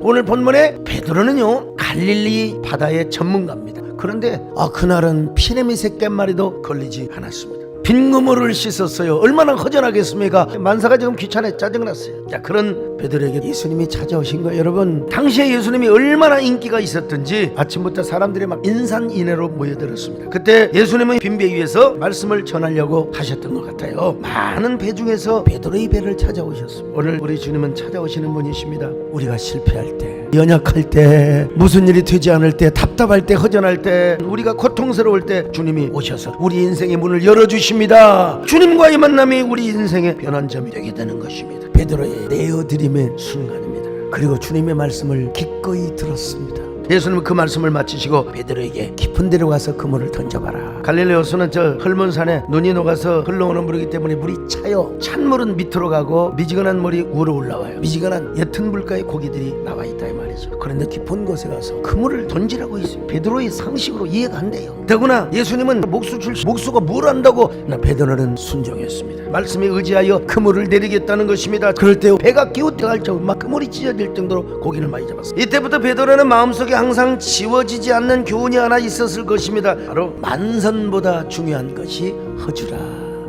오늘 본문에 베드로는요 갈릴리 바다의 전문가입니다. 그런데 아 그날은 피레미새 깻마리도 걸리지 않았습니다. 빈 그물을 씻었어요. 얼마나 허전하겠습니까? 만사가 지금 귀찮아 짜증났어요. 자 그런 베드로에게 예수님이 찾아오신 거예요. 여러분 당시에 예수님이 얼마나 인기가 있었던지 아침부터 사람들이 막 인산인해로 모여들었습니다. 그때 예수님은 빈배 위에서 말씀을 전하려고 하셨던 것 같아요. 많은 배 중에서 베드로의 배를 찾아오셨습니다. 오늘 우리 주님은 찾아오시는 분이십니다. 우리가 실패할 때, 연약할 때, 무슨 일이 되지 않을 때, 답답할 때, 허전할 때, 우리가 고통스러울 때 주님이 오셔서 우리 인생의 문을 열어주십니다. 주님과의 만남이 우리 인생의 변환점이 되게 되는 것입니다. 베드로의 내어드림의 순간입니다. 그리고 주님의 말씀을 기꺼이 들었습니다. 예수님은 그 말씀을 마치시고 베드로에게 깊은 데로 가서 그물을 던져봐라. 갈릴리 호수는 저 헐몬 산에 눈이 녹아서 흘러오는 물이기 때문에 물이 차요. 찬 물은 밑으로 가고 미지근한 물이 위로 올라와요. 미지근한 옅은 물가에 고기들이 나와 있다 이 말이죠. 그런데 깊은 곳에 가서 그물을 던지라고 있어요. 베드로의 상식으로 이해가 안 돼요. 더구나 예수님은 목수 출 목수가 뭘 안다고 나 베드로는 순종했습니다. 말씀에 의지하여 그물을 내리겠다는 것입니다. 그럴 때 배가 기웃대갈 정도 막 그물이 찢어질 정도로 고기를 많이 잡았어요. 이때부터 베드로는 마음속에 항상 지워지지 않는 교훈이 하나 있었을 것입니다. 바로 만선보다 중요한 것이 허주라.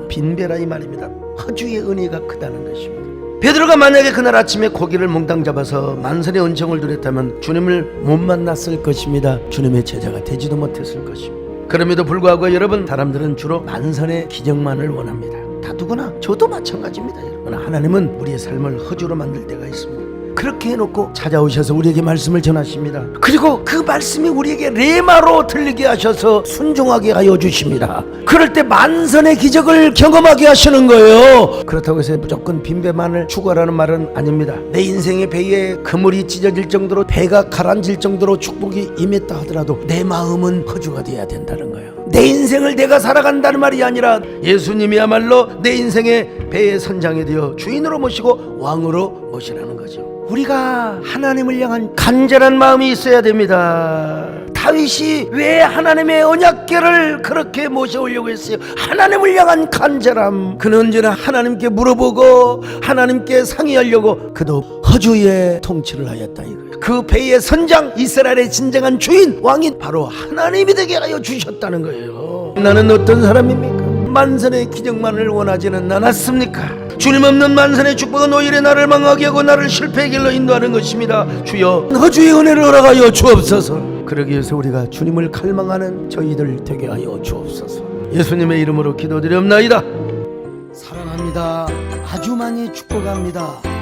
빈배라 이 말입니다. 허주의 은혜가 크다는 것입니다. 베드로가 만약에 그날 아침에 고기를 몽땅 잡아서 만선의 은총을 누렸다면 주님을 못 만났을 것입니다. 주님의 제자가 되지도 못했을 것입니다. 그럼에도 불구하고 여러분 사람들은 주로 만선의 기적만을 원합니다. 다 누구나 저도 마찬가지입니다. 여러분 하나님은 우리의 삶을 허주로 만들 때가 있습니다. 그렇게 해놓고 찾아오셔서 우리에게 말씀을 전하십니다. 그리고 그 말씀이 우리에게 레마로 들리게 하셔서 순종하게 하여 주십니다. 그럴 때 만선의 기적을 경험하게 하시는 거예요. 그렇다고 해서 무조건 빈배만을 추구하라는 말은 아닙니다. 내 인생의 배에 그물이 찢어질 정도로 배가 가라앉을 정도로 축복이 임했다 하더라도 내 마음은 허주가 돼야 된다는 거예요. 내 인생을 내가 살아간다는 말이 아니라 예수님이야말로 내 인생의 배의 선장이 되어 주인으로 모시고 왕으로 모시라는 거죠. 우리가 하나님을 향한 간절한 마음이 있어야 됩니다. 다윗이 왜 하나님의 언약궤를 그렇게 모셔오려고 했어요? 하나님을 향한 간절함. 그는 언제나 하나님께 물어보고 하나님께 상의하려고 그도 허주의 통치를 하였다 이거예요. 그 배의 선장 이스라엘의 진정한 주인 왕인 바로 하나님이 되게 하여 주셨다는 거예요. 나는 어떤 사람입니까? 만선의 기적만을 원하지는 않았습니까? 주님 없는 만선의 축복은 오히려 나를 망하게 하고 나를 실패의 길로 인도하는 것입니다. 주여 허주의 은혜를 허락하여 주옵소서. 그러기 위해서 우리가 주님을 갈망하는 저희들 되게 하여 주옵소서. 예수님의 이름으로 기도드리옵나이다. 사랑합니다. 아주 많이 축복합니다.